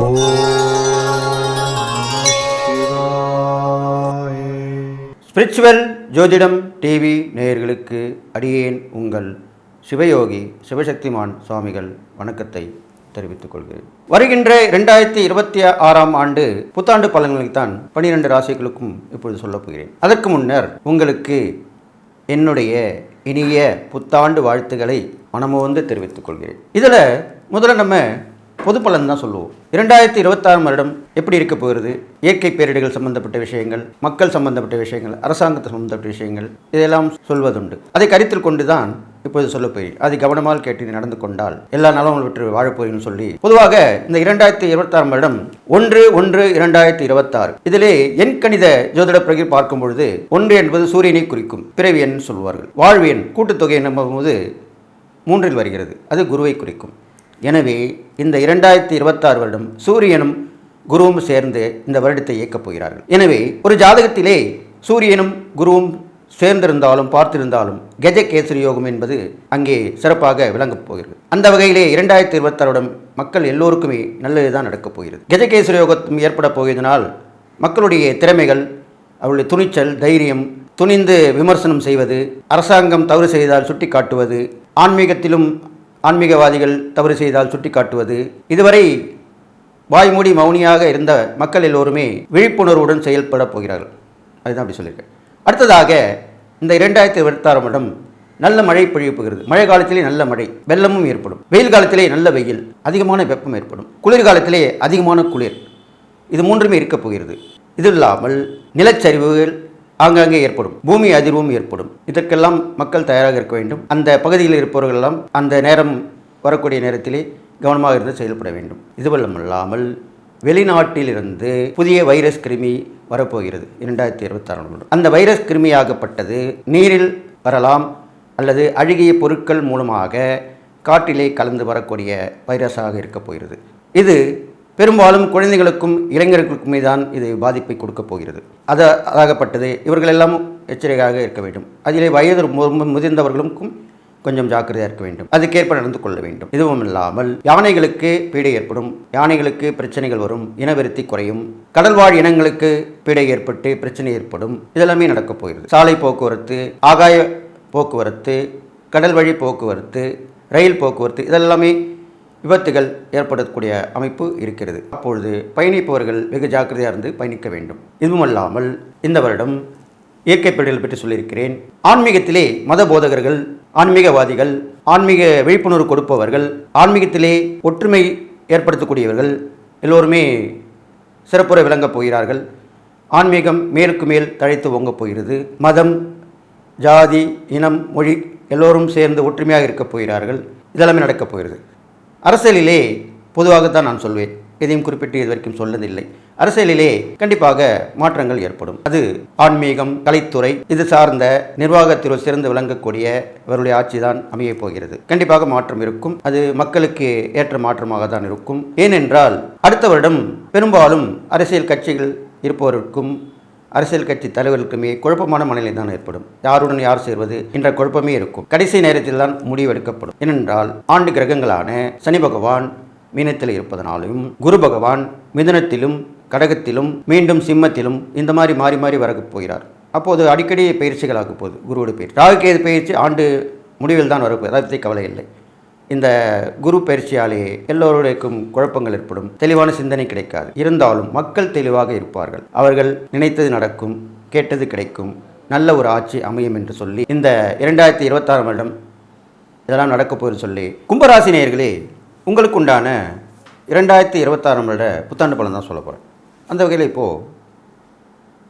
Spiritual ஜோதிடம் TV நேயர்களுக்கு அடியேன் உங்கள் சிவயோகி சிவசக்திமான் சுவாமிகள் வணக்கத்தை தெரிவித்துக் கொள்கிறேன். வருகின்ற இரண்டாயிரத்தி இருபத்தி ஆறாம் ஆண்டு புத்தாண்டு பலன்களைத்தான் பனிரெண்டு ராசிகளுக்கும் இப்பொழுது சொல்லப் போகிறேன். அதற்கு முன்னர் உங்களுக்கு என்னுடைய இனிய புத்தாண்டு வாழ்த்துக்களை மனமோந்து தெரிவித்துக் கொள்கிறேன். இதில் முதல்ல நம்ம பொது பலன் தான் சொல்லுவோம். இரண்டாயிரத்தி இருபத்தாறாம் வருடம் எப்படி இருக்க போகிறது? இயற்கை பேரிடர்கள் சம்பந்தப்பட்ட விஷயங்கள் மக்கள் சம்பந்தப்பட்ட விஷயங்கள் அரசாங்கத்தை சம்பந்தப்பட்ட விஷயங்கள் இதெல்லாம் சொல்வதுண்டு. அதை கருத்தில் கொண்டு தான் இப்போது சொல்ல போய் அதை கவனமாக கேட்டு நடந்து கொண்டால் எல்லா நலமும் பெற்று வாழப்போயின்னு சொல்லி பொதுவாக இந்த இரண்டாயிரத்தி இருபத்தாறாம் வருடம் ஒன்று ஒன்று இரண்டாயிரத்தி இருபத்தாறு இதிலே எண் கணித ஜோதிட பிரகி பார்க்கும் பொழுது ஒன்று என்பது சூரியனை குறிக்கும் பிறவி எண் சொல்வார்கள். வாழ்வு எண் கூட்டுத்தொகை என்னும்போது மூன்றில் வருகிறது. அது குருவை குறிக்கும். எனவே இந்த இரண்டாயிரத்தி இருபத்தாறு வருடம் சூரியனும் குருவும் சேர்ந்து இந்த வருடத்தை இயக்கப் போகிறார்கள். எனவே ஒரு ஜாதகத்திலே சூரியனும் குருவும் சேர்ந்திருந்தாலும் பார்த்திருந்தாலும் கஜகேசரி யோகம் என்பது அங்கே சிறப்பாக விளங்கப் போகிறது. அந்த வகையிலே இரண்டாயிரத்தி இருபத்தாறுடன் மக்கள் எல்லோருக்குமே நல்லதுதான் நடக்கப் போகிறது. கஜகேசரி யோகம் ஏற்பட போகிறதுனால் மக்களுடைய திறமைகள் அவருடைய துணிச்சல் தைரியம் துணிந்து விமர்சனம் செய்வது அரசாங்கம் தவறு செய்தால் சுட்டி காட்டுவது ஆன்மீகத்திலும் ஆன்மீகவாதிகள் தவறு செய்தால் சுட்டிக்காட்டுவது. இதுவரை வாய்மூடி மௌனியாக இருந்த மக்கள் எல்லோருமே விழிப்புணர்வுடன் செயல்பட போகிறார்கள். அதுதான் அப்படி சொல்லியிருக்கேன் அடுத்ததாக இந்த இரண்டாயிரத்தி இருபத்தாறு வருடம் நல்ல மழை பொழிய போகிறது. மழை காலத்திலே நல்ல மழை வெள்ளமும் ஏற்படும். வெயில் காலத்திலே நல்ல வெயில் அதிகமான வெப்பம் ஏற்படும். குளிர்காலத்திலே அதிகமான குளிர். இது மூன்றுமே இருக்கப் போகிறது. இது இல்லாமல் நிலச்சரிவுகள் ஆங்காங்கே ஏற்படும் பூமி அதிர்வும் ஏற்படும். இதற்கெல்லாம் மக்கள் தயாராக இருக்க வேண்டும். அந்த பகுதியில் இருப்பவர்களெல்லாம் அந்த நேரம் வரக்கூடிய நேரத்திலே கவனமாக இருந்து செயல்பட வேண்டும். இதுவல்லமல்லாமல் வெளிநாட்டிலிருந்து புதிய வைரஸ் கிருமி வரப்போகிறது இரண்டாயிரத்தி இருபத்தாறு அந்த வைரஸ் கிருமியாகப்பட்டது நீரில் வரலாம் அல்லது அழுகிய பொருட்கள் மூலமாக காற்றிலே கலந்து வரக்கூடிய வைரஸாக இருக்கப் போகிறது. இது பெரும்பாலும் குழந்தைகளுக்கும் இளைஞர்களுக்குமே தான் இது பாதிப்பை கொடுக்கப் போகிறது. அது அதாகப்பட்டது. இவர்கள் எல்லாம் எச்சரிக்கையாக இருக்க வேண்டும். அதிலே வயது முதிர்ந்தவர்களுக்கும் கொஞ்சம் ஜாக்கிரதையாக இருக்க வேண்டும். அதுக்கேற்ப நடந்து கொள்ள வேண்டும். இதுவும் இல்லாமல் யானைகளுக்கு பீடை ஏற்படும். யானைகளுக்கு பிரச்சனைகள் வரும். இனவிருத்தி குறையும். கடல்வாழ் இனங்களுக்கு பீடை ஏற்பட்டு பிரச்சனை ஏற்படும். இதெல்லாமே நடக்கப் போகிறது. சாலை போக்குவரத்து ஆகாய போக்குவரத்து கடல் வழி போக்குவரத்து ரயில் போக்குவரத்து இதெல்லாமே விபத்துகள் ஏற்படக்கூடிய அமைப்பு இருக்கிறது. அப்பொழுது பயணிப்பவர்கள் வெகு ஜாக்கிரதையாக இருந்து பயணிக்க வேண்டும். இதுவுமல்லாமல் இந்த வருடம் இயற்கை பேடுகள் பற்றி சொல்லியிருக்கிறேன். ஆன்மீகத்திலே மத போதகர்கள் ஆன்மீகவாதிகள் ஆன்மீக விழிப்புணர்வு கொடுப்பவர்கள் ஆன்மீகத்திலே ஒற்றுமை ஏற்படுத்தக்கூடியவர்கள் எல்லோருமே சிறப்புற விளங்கப் போகிறார்கள். ஆன்மீகம் மேலுக்கு மேல் தழைத்து ஓங்கப் போகிறது. மதம் ஜாதி இனம் மொழி எல்லோரும் சேர்ந்து ஒற்றுமையாக இருக்கப் போகிறார்கள். இதெல்லாமே நடக்கப் போகிறது. அரசியலிலே பொதுவாகத்தான் நான் சொல்வேன். எதையும் குறிப்பிட்டு இது வரைக்கும் சொல்லதில்லை. அரசியலிலே கண்டிப்பாக மாற்றங்கள் ஏற்படும். அது ஆன்மீகம் கலைத்துறை இது சார்ந்த நிர்வாகத்தில் சிறந்து விளங்கக்கூடிய அவருடைய ஆட்சி தான் அமையப் போகிறது. கண்டிப்பாக மாற்றம் இருக்கும். அது மக்களுக்கு ஏற்ற மாற்றமாக தான் இருக்கும். ஏனென்றால் அடுத்த வருடம் பெரும்பாலும் அரசியல் கட்சிகள் இருப்பவருக்கும் அரசியல் கட்சி தலைவர்களுக்குமே குழப்பமான மனநிலை தான் ஏற்படும். யாருடன் யார் சேர்வது என்ற குழப்பமே இருக்கும். கடைசி நேரத்தில் தான் முடிவெடுக்கப்படும் ஏனென்றால் ஆண்டு கிரகங்களான சனி பகவான் மீனத்தில் இருப்பதனாலும் குரு பகவான் மிதனத்திலும் கடகத்திலும் மீண்டும் சிம்மத்திலும் இந்த மாதிரி மாறி மாறி வரப் போகிறார். அப்போது அடிக்கடி பயிற்சிகளாக போகுது. குருவோட பயிற்சி. ராகுகேது பயிற்சி ஆண்டு முடிவில் தான் வரப்போகுது அதை பற்றி கவலை இல்லை. இந்த குரு பயிற்சியாலே எல்லோருடையும் குழப்பங்கள் ஏற்படும். தெளிவான சிந்தனை கிடைக்காது. இருந்தாலும் மக்கள் தெளிவாக இருப்பார்கள். அவர்கள் நினைத்தது நடக்கும் கேட்டது கிடைக்கும். நல்ல ஒரு ஆட்சி அமையும் என்று சொல்லி இந்த இரண்டாயிரத்தி இருபத்தாறு வருடம் இதெல்லாம் நடக்க போகிறது சொல்லி கும்பராசி நேயர்களே உங்களுக்கு உண்டான இரண்டாயிரத்தி இருபத்தாறு வருட புத்தாண்டு பலன் தான் சொல்ல போகிறேன் அந்த வகையில் இப்போது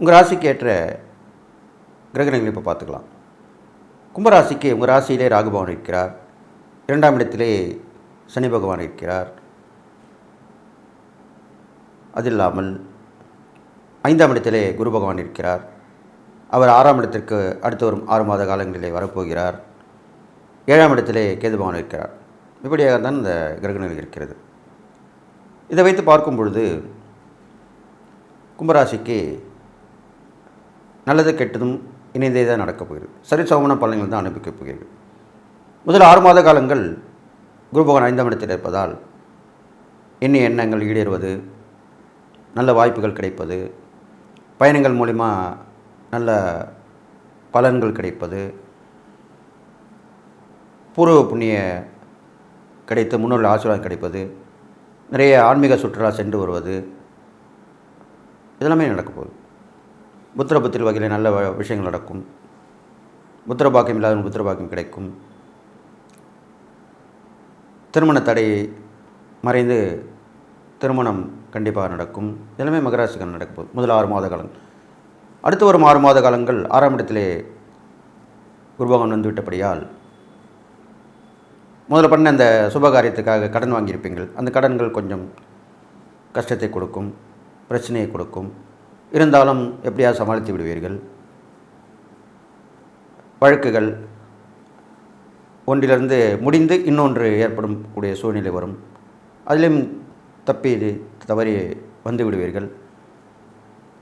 உங்கள் ராசிக்கு ஏற்ற கிரகணங்களை இப்போ பார்த்துக்கலாம். கும்பராசிக்கு உங்கள் ராசியிலே ராகுபவன் இருக்கிறார். இரண்டாம் இடத்திலே சனி பகவான் இருக்கிறார். அது இல்லாமல் ஐந்தாம் இடத்திலே குரு பகவான் இருக்கிறார். அவர் ஆறாம் இடத்திற்கு அடுத்து வரும் ஆறு மாத காலங்களிலே வரப்போகிறார். ஏழாம் இடத்திலே கேது பகவான் இருக்கிறார். இப்படியாக தான் இந்த கிரகணிகள் இருக்கிறது. இதை வைத்து பார்க்கும் பொழுது கும்பராசிக்கு நல்லது கெட்டதும் இணைந்தே தான் நடக்கப் போகிறது. சரிசமமான பலன்கள் தான் அனுப்பிக்கப் போகிறது. முதல் ஆறு மாத காலங்கள் குரு பகவான் ஐந்தாம் இடத்தில் இருப்பதால் எண்ணிய எண்ணங்கள் ஈடேறுவது நல்ல வாய்ப்புகள் கிடைப்பது பயணங்கள் மூலிமா நல்ல பலன்கள் கிடைப்பது பூர்வ புண்ணிய கிடைத்து முன்னோர்கள் ஆசீர்வாதம் கிடைப்பது நிறைய ஆன்மீக சுற்றுலா சென்று வருவது இதெல்லாமே நடக்க போகுது. புத்திர வகையில் நல்ல வ- விஷயங்கள் நடக்கும். புத்திர பாக்கியம் இல்லாத புத்திர பாக்கியம் கிடைக்கும். திருமண தடை மறைந்து திருமணம் கண்டிப்பாக நடக்கும். எல்லாமே மகராசிகள் நடக்கும் முதல் ஆறு மாத காலம் அடுத்து வரும் ஆறு மாத காலங்கள் ஆறாம் இடத்திலே குருபகவான் வந்து விட்டபடியால் முதல்ல பண்ண அந்த சுபகாரியத்துக்காக கடன் வாங்கியிருப்பீங்கள். அந்த கடன்கள் கொஞ்சம் கஷ்டத்தை கொடுக்கும் பிரச்சனையை கொடுக்கும். இருந்தாலும் எப்படியா சமாளித்து விடுவீர்கள். வழக்குகள் ஒன்றிலிருந்து முடிந்து இன்னொன்று ஏற்படும் கூடிய சூழ்நிலை வரும். அதிலும் தப்பி தவறி வந்து விடுவீர்கள்.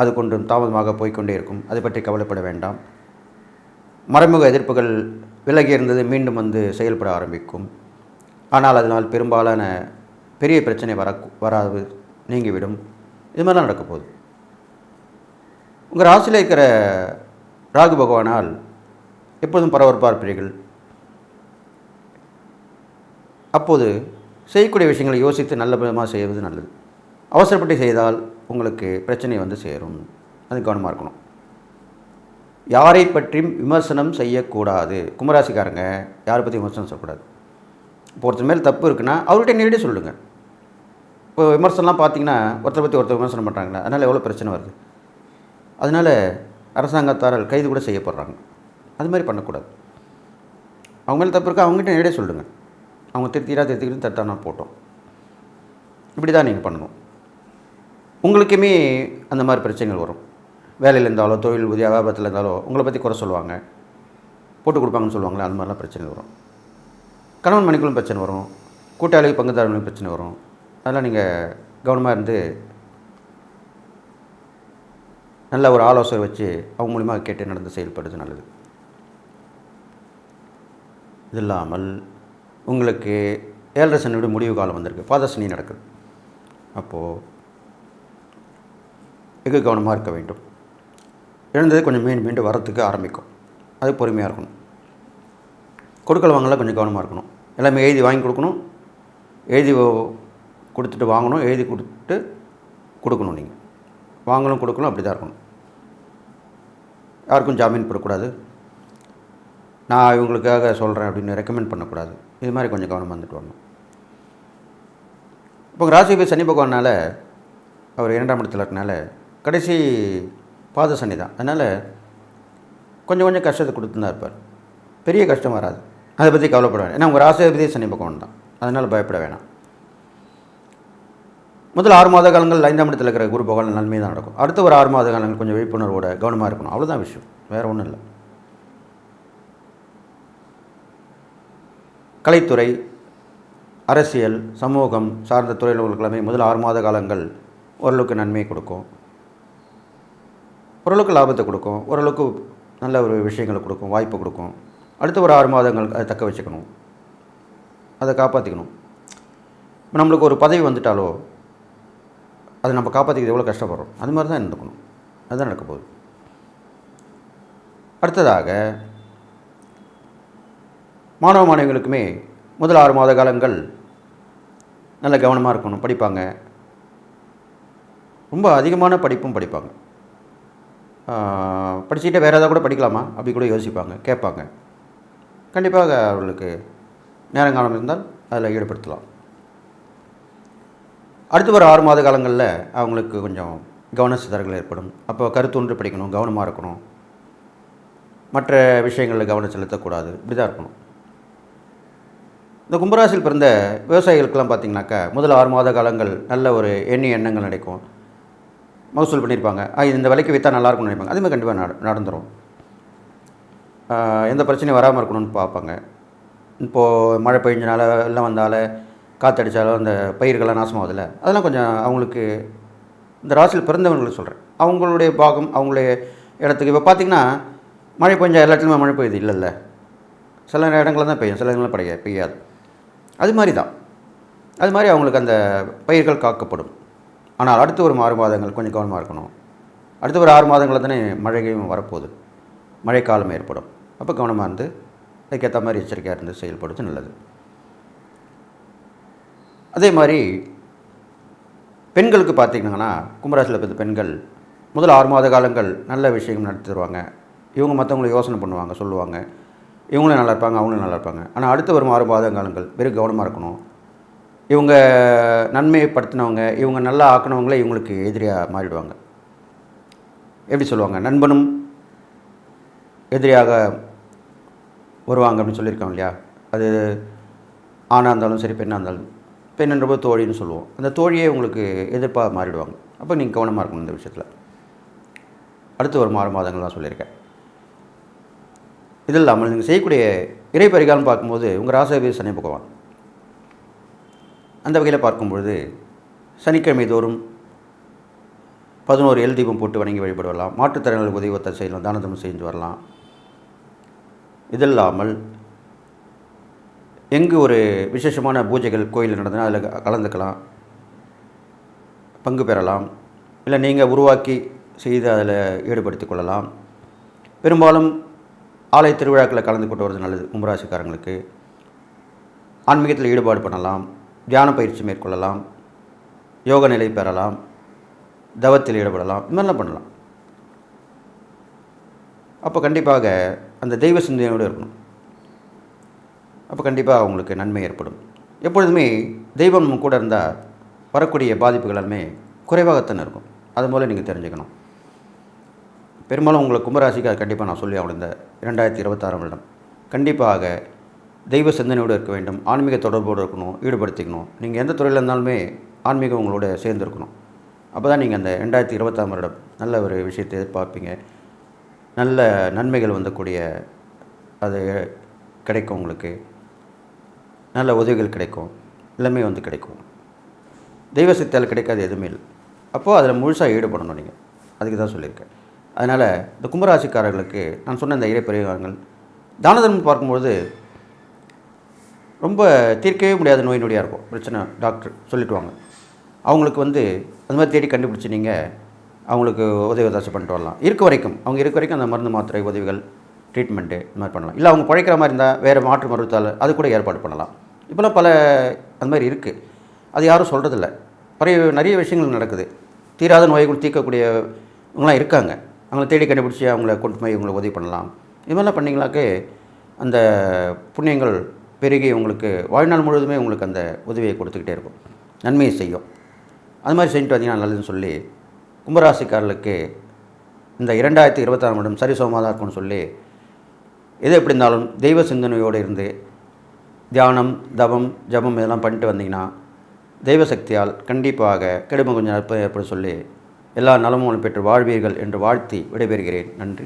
அது கொண்டும் தாமதமாக போய்க்கொண்டே இருக்கும். அதை பற்றி கவலைப்பட வேண்டாம். மறைமுக எதிர்ப்புகள் விலகி இருந்தது மீண்டும் வந்து செயல்பட ஆரம்பிக்கும். ஆனால் அதனால் பெரும்பாலான பெரிய பிரச்சனை வர வராது நீங்கிவிடும். இது மாதிரி தான் நடக்க போகுது. உங்கள் ராசியில் இருக்கிற ராகு பகவானால் எப்போதும் பரபரப்பாக இருப்பீர்கள். அப்போது செய்யக்கூடிய விஷயங்களை யோசித்து நல்ல விதமாக செய்வது நல்லது. அவசரப்பட்டு செய்தால் உங்களுக்கு பிரச்சனை வந்து சேரும். அது கவனமாக இருக்கணும். யாரை பற்றியும் விமர்சனம் செய்யக்கூடாது. கும்பராசிக்காரங்க யாரை பற்றி விமர்சனம் சொல்லக்கூடாது இப்போ ஒருத்தர் மேல் தப்பு இருக்குன்னா அவர்கிட்ட நேரடியாக சொல்லுங்கள் இப்போ விமர்சனம்லாம் பார்த்தீங்கன்னா ஒருத்தரை பற்றி ஒருத்தர் விமர்சனம் பண்ணுறாங்களா அதனால் எவ்வளோ பிரச்சனை வருது? அதனால் அரசாங்கத்தாரால் கைது கூட செய்யப்படுறாங்க. அது மாதிரி பண்ணக்கூடாது. அவங்க மேலே தப்பு இருக்கா? அவங்ககிட்ட நேரடியாக சொல்லுங்கள் அவங்க திருத்தீரா திருத்திக்கிட்டு தட்டானா போட்டோம். இப்படி தான் நீங்கள் பண்ணணும். உங்களுக்குமே அந்த மாதிரி பிரச்சனைகள் வரும். வேலையில் இருந்தாலோ தொழில் உதவி வியாபாரத்தில் இருந்தாலோ உங்களை பற்றி குறை சொல்லுவாங்க. போட்டு கொடுப்பாங்கன்னு சொல்லுவாங்களே அந்த மாதிரிலாம் பிரச்சனை வரும். கணவன் மணிக்குள்ளும் பிரச்சனை வரும். கூட்டாளி பங்குதாரர்களும் பிரச்சனை வரும். அதெல்லாம் நீங்கள் கவனமாக இருந்து நல்ல ஒரு ஆலோசனை வச்சு அவங்க மூலிமா கேட்டு நடந்து செயல்படுறது நல்லது. இது இல்லாமல் உங்களுக்கு ஏழரை சனியோட முடிவு காலம் வந்திருக்கு. பாத சனி நடக்குது. அப்போது வெகு கவனமாக இருக்க வேண்டும். இழந்தது கொஞ்சம் மீண்டும் மீண்டும் வரத்துக்கு ஆரம்பிக்கும். அது பொறுமையாக இருக்கணும். கொடுக்கல் வாங்கலாம் கொஞ்சம் கவனமாக இருக்கணும். எல்லாமே எழுதி வாங்கி கொடுக்கணும். எழுதி கொடுத்துட்டு வாங்கணும். எழுதி கொடுத்துட்டு கொடுக்கணும் நீங்கள் வாங்கணும் கொடுக்கணும் அப்படி தான் இருக்கணும். யாருக்கும் ஜாமீன் போடக்கூடாது. நான் இவங்களுக்காக சொல்கிறேன் அப்படின்னு ரெக்கமெண்ட் பண்ணக்கூடாது. இது மாதிரி கொஞ்சம் கவனமாக வந்துட்டு வரணும். இப்போ ராசிபதி சனி பகவானால் அவர் இரண்டாம் இடத்துல இருக்கனால கடைசி பாத சனி தான். அதனால் கொஞ்சம் கொஞ்சம் கஷ்டத்தை கொடுத்துதான் இருப்பார். பெரிய கஷ்டம் வராது. அதை பற்றி கவலைப்பட வேணாம் ஏன்னா உங்கள் ராசிபதி சனி பகவான் தான். அதனால் பயப்பட வேணாம். முதல் ஆறு மாத காலங்கள் ஐந்தாம் இடத்துல இருக்கிற குரு பகவான் நன்மை தான் நடக்கும். அடுத்த ஒரு ஆறு மாத காலங்கள் கொஞ்சம் விழிப்புணர்வோட கவனமாக இருக்கணும். அவ்வளோதான் விஷயம். வேறு ஒன்றும் இல்லை. கலைத்துறை அரசியல் சமூகம் சார்ந்த துறையில் எல்லாமே முதல் ஆறு மாத காலங்கள் ஓரளவுக்கு நன்மையை கொடுக்கும். ஓரளவுக்கு லாபத்தை கொடுக்கும். ஓரளவுக்கு நல்ல ஒரு விஷயங்களை கொடுக்கும் வாய்ப்பு கொடுக்கும். அடுத்த ஒரு ஆறு மாதங்கள் அதை தக்க வச்சுக்கணும். அதை காப்பாற்றிக்கணும் இப்போ நம்மளுக்கு ஒரு பதவி வந்துட்டாலோ அதை நம்ம காப்பாற்றிக்கிறது எவ்வளோ கஷ்டப்படுறோம்? அது மாதிரி தான் இருந்துக்கணும் அதுதான் நடக்க போகுது. அடுத்ததாக மாணவ மாணவிகளுக்குமே முதல் ஆறு மாத காலங்கள் நல்ல கவனமாக இருக்கணும் படிப்பாங்க. ரொம்ப அதிகமான படிப்பும் படிப்பாங்க. படிச்சுக்கிட்டே வேறு ஏதாவது கூட படிக்கலாமா? அப்படி கூட யோசிப்பாங்க கேட்பாங்க. கண்டிப்பாக அவர்களுக்கு நேரங்காலம் இருந்தால் அதில் ஈடுபடுத்தலாம். அடுத்து வர ஆறு மாத காலங்களில் அவங்களுக்கு கொஞ்சம் கவன சிதறல்கள் ஏற்படும். அப்போ கருத்தொன்று படிக்கணும் கவனமாக இருக்கணும். மற்ற விஷயங்களில் கவனம் செலுத்தக்கூடாது. இப்படி தான் இருக்கணும். இந்த கும்பராசியில் பிறந்த விவசாயிகளுக்கெல்லாம் பார்த்தீங்கனாக்கா முதல் ஆறு மாத காலங்கள் நல்ல ஒரு எண்ணி எண்ணங்கள் நடக்கும். மகசூல் பண்ணியிருப்பாங்க. இந்த விலைக்கு விற்றா நல்லாயிருக்கும்னு நினைப்பாங்க. அதுமாதிரி கண்டிப்பாக நட நடந்துடும் எந்த பிரச்சனையும் வராமல் இருக்கணும்னு பார்ப்பாங்க. இப்போது மழை பெஞ்சனால எல்லாம் வந்தால காற்றடித்தாலும் அந்த பயிர்கள்லாம் நாசமாகுதில்ல. அதெல்லாம் கொஞ்சம் அவங்களுக்கு இந்த ராசியில் பிறந்தவங்களுக்கு சொல்கிறேன் அவங்களுடைய பாகம் அவங்களுடைய இடத்துக்கு. இப்போ பார்த்தீங்கன்னா மழை பெஞ்சால் எல்லா இடத்துலையுமே மழை பெய்யுது இல்லைல்ல. சில இடங்களில் தான் பெய்யும். சில இடங்களில் பெய்யாது. அது மாதிரி தான். அது மாதிரி அவங்களுக்கு அந்த பயிர்கள் காக்கப்படும். ஆனால் அடுத்து ஒரு ஆறு மாதங்கள் கொஞ்சம் கவனமாக இருக்கணும். அடுத்த ஒரு ஆறு மாதங்களில் தானே மழையும் வரப்போகுது. மழைக்காலம் ஏற்படும். அப்போ கவனமாக இருந்து அதுக்கேற்ற மாதிரி எச்சரிக்கையாக இருந்து செயல்படுறது நல்லது. அதே மாதிரி பெண்களுக்கு பார்த்திங்கன்னா கும்பராசியில் பிறந்த பெண்கள் முதல் ஆறு மாத காலங்கள் நல்ல விஷயங்கள் நடத்தி தருவாங்க. இவங்க மற்றவங்களை யோசனை பண்ணுவாங்க சொல்லுவாங்க. இவங்களும் நல்லா இருப்பாங்க அவங்களும் நல்லா இருப்பாங்க. ஆனால் அடுத்து வரும் ஆறு மாத காலங்கள் வெறும் கவனமாக இருக்கணும். இவங்க நன்மைப்படுத்தினவங்க இவங்க நல்லா ஆக்கினவங்களே இவங்களுக்கு எதிரியாக மாறிடுவாங்க. எப்படி சொல்லுவாங்க? நண்பனும் எதிரியாக வருவாங்க அப்படின்னு சொல்லியிருக்காங்க இல்லையா? அது ஆணாக இருந்தாலும் சரி பெண்ணாக இருந்தாலும் பெண் தோழின்னு சொல்லுவோம். அந்த தோழியே உங்களுக்கு எதிர்ப்பாக மாறிடுவாங்க. அப்போ நீங்கள் கவனமாக இருக்கணும் இந்த விஷயத்தில். அடுத்து ஒரு ஆறு மாதங்கள் தான் சொல்லியிருக்கேன். இது இல்லாமல் நீங்கள் செய்யக்கூடிய இறை பரிகாரம் பார்க்கும்போது உங்கள் ராசாபி சனி பகவான். அந்த வகையில் பார்க்கும்பொழுது சனிக்கிழமை தோறும் பதினோரு எல் தீபம் போட்டு வணங்கி வழிபடலாம் மாற்றுத்திறனாளி உதவித்தை செய்யலாம் தானதம் செஞ்சு வரலாம். இது இல்லாமல் எங்கு ஒரு விசேஷமான பூஜைகள் கோயிலில் நடந்தனா அதில் கலந்துக்கலாம். பங்கு பெறலாம். இல்லை நீங்கள் உருவாக்கி செய்து அதில் ஈடுபடுத்திக் கொள்ளலாம். பெரும்பாலும் ஆலய திருவிழாக்களில் கலந்து கொண்டு வருவது நல்லது. கும்பராசிக்காரங்களுக்கு. ஆன்மீகத்தில் ஈடுபாடு பண்ணலாம். தியான பயிற்சி மேற்கொள்ளலாம். யோக நிலை பெறலாம். தவத்தில் ஈடுபடலாம். இது மாதிரிலாம் பண்ணலாம். அப்போ கண்டிப்பாக அந்த தெய்வ சிந்தனையோடு இருக்கணும். அப்போ கண்டிப்பாக அவங்களுக்கு நன்மை ஏற்படும். எப்பொழுதுமே தெய்வம் கூட இருந்தால் வரக்கூடிய பாதிப்புகள் எல்லாமே குறைவாகத்தானே இருக்கும். அது போல் நீங்கள் தெரிஞ்சுக்கணும். பெரும்பாலும் உங்களை கும்பராசிக்கு அது கண்டிப்பாக நான் சொல்லி ஆகணும் இந்த இரண்டாயிரத்தி இருபத்தாறாம் வருடம். கண்டிப்பாக தெய்வ சிந்தனையோடு இருக்க வேண்டும் ஆன்மீக தொடர்போடு இருக்கணும் ஈடுபடுத்திக்கணும். நீங்கள் எந்த துறையில் இருந்தாலுமே ஆன்மீகம் உங்களோட சேர்ந்துருக்கணும். அப்போ தான் நீங்கள் அந்த ரெண்டாயிரத்தி இருபத்தாம் வருடம் நல்ல ஒரு விஷயத்தை எதிர்பார்ப்பீங்க. நல்ல நன்மைகள் வந்தக்கூடிய அது கிடைக்கும் உங்களுக்கு. நல்ல உதவிகள் கிடைக்கும். எல்லாமே வந்து கிடைக்கும். தெய்வ சக்தியால் கிடைக்காது எதுவுமே இல்லை. அப்போது அதில் முழுசாக ஈடுபடணும் நீங்கள் அதுக்கு தான் சொல்லியிருக்கேன். அதனால் இந்த கும்பராசிக்காரர்களுக்கு நான் சொன்ன இந்த இறைப்பரிகாரங்கள் தான தர்மம் பார்க்கும்பொழுது ரொம்ப தீர்க்கவே முடியாத நோய் நொடியாக இருக்கும். பிரச்சனை டாக்டர் சொல்லிட்டுவாங்க அவங்களுக்கு வந்து அது மாதிரி தேடி கண்டுபிடிச்சி நீங்கள் அவங்களுக்கு உதவி உதாசி பண்ணிட்டு வரலாம். இருக்க வரைக்கும் அவங்க இருக்க வரைக்கும் அந்த மருந்து மாத்திரை உதவிகள் ட்ரீட்மெண்ட்டு இந்த மாதிரி பண்ணலாம். இல்லை அவங்க பழைக்கிற மாதிரி இருந்தால் வேறு மாற்று மருத்துவால் அது கூட ஏற்பாடு பண்ணலாம். இப்போலாம் பல அந்த மாதிரி இருக்குது அது யாரும் சொல்கிறதில்ல நிறைய நிறைய விஷயங்கள் நடக்குது. தீராத நோய்கள் தீர்க்கக்கூடியவங்களாம் இருக்காங்க. அவங்கள தேடி கண்டுபிடிச்சி அவங்கள கொண்டு போய் இவங்களை உதவி பண்ணலாம். இது மாதிரிலாம் பண்ணிங்களாக்கே அந்த புண்ணியங்கள் பெருகி உங்களுக்கு வாழ்நாள் முழுவதுமே உங்களுக்கு அந்த உதவியை கொடுத்துக்கிட்டே இருக்கும். நன்மையை செய்யும். அது மாதிரி செஞ்சுட்டு வந்தீங்கன்னா நல்லதுன்னு சொல்லி கும்பராசிக்காரர்களுக்கு இந்த இரண்டாயிரத்தி இருபத்தாறு வருடம் சரிசமமாக தான் இருக்கும்னு சொல்லி எது எப்படி இருந்தாலும் தெய்வ சிந்தனையோடு இருந்து தியானம் தவம் ஜபம் இதெல்லாம் பண்ணிட்டு வந்தீங்கன்னா தெய்வ சக்தியால் கண்டிப்பாக கெடுமை கொஞ்சம் நற்ப ஏற்பட சொல்லி எல்லா நலமும் பெற்று வாழ்வீர்கள் என்று வாழ்த்தி விடைபெறுகிறேன். நன்றி.